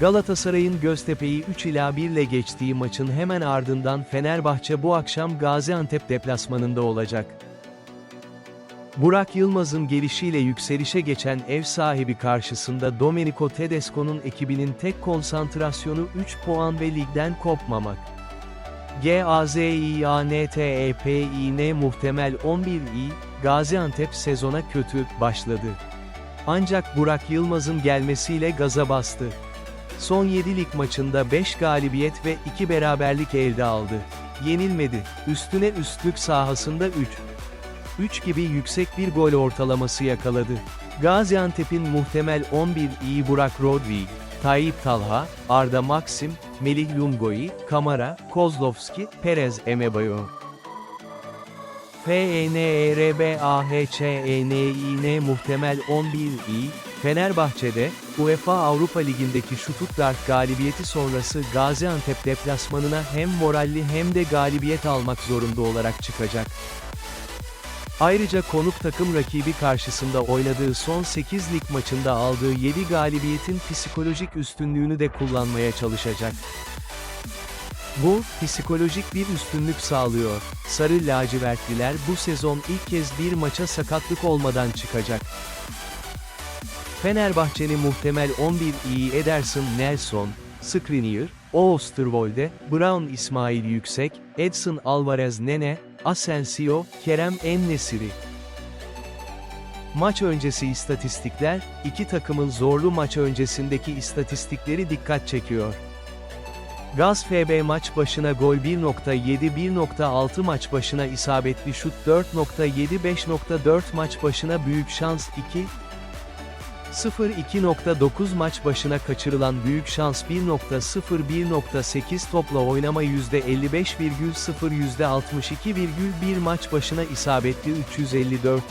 Galatasaray'ın Göztepe'yi 3 ila 1 ile geçtiği maçın hemen ardından Fenerbahçe bu akşam Gaziantep deplasmanında olacak. Burak Yılmaz'ın gelişiyle yükselişe geçen ev sahibi karşısında Domenico Tedesco'nun ekibinin tek konsantrasyonu 3 puan ve ligden kopmamak. GAZİANTEPİN muhtemel 11i, Gaziantep sezona kötü başladı. Ancak Burak Yılmaz'ın gelmesiyle gaza bastı. Son 7 lig maçında 5 galibiyet ve 2 beraberlik elde aldı. Yenilmedi. Üstüne üstlük sahasında 3. 3 gibi yüksek bir gol ortalaması yakaladı. Gaziantep'in muhtemel 11 iyi Burak Rodvig, Tayyip Talha, Arda Maxim, Melih Lumgoy, Kamara, Kozlovski, Perez Emebayo. E FENERBAHÇENİN muhtemel 11i, Fenerbahçe'de, UEFA Avrupa Ligi'ndeki Stuttgart galibiyeti sonrası Gaziantep deplasmanına hem moralli hem de galibiyet almak zorunda olarak çıkacak. Ayrıca konuk takım rakibi karşısında oynadığı son 8 lig maçında aldığı 7 galibiyetin psikolojik üstünlüğünü de kullanmaya çalışacak. Bu, psikolojik bir üstünlük sağlıyor. Sarı lacivertliler bu sezon ilk kez bir maça sakatlık olmadan çıkacak. Fenerbahçe'nin muhtemel 11 iyi Ederson Nelson, Skriniar, Oosterwolde, Brown İsmail Yüksek, Edson Alvarez Nene, Asensio, Kerem En-Nesyri. Maç öncesi istatistikler, iki takımın zorlu maç öncesindeki istatistikleri dikkat çekiyor. Gaz FB maç başına gol 1.7 1.6 maç başına isabetli şut 4.7 5.4 maç başına büyük şans 2 0 2.9 maç başına kaçırılan büyük şans 1.0 1.8 topla oynama %55,0 %62,1 maç başına isabetli 354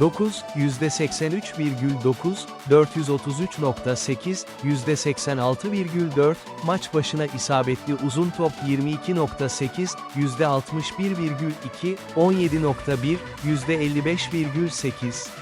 9, %83,9, 433.8, %86,4, maç başına isabetli uzun top 22.8, %61,2, 17.1, %55,8.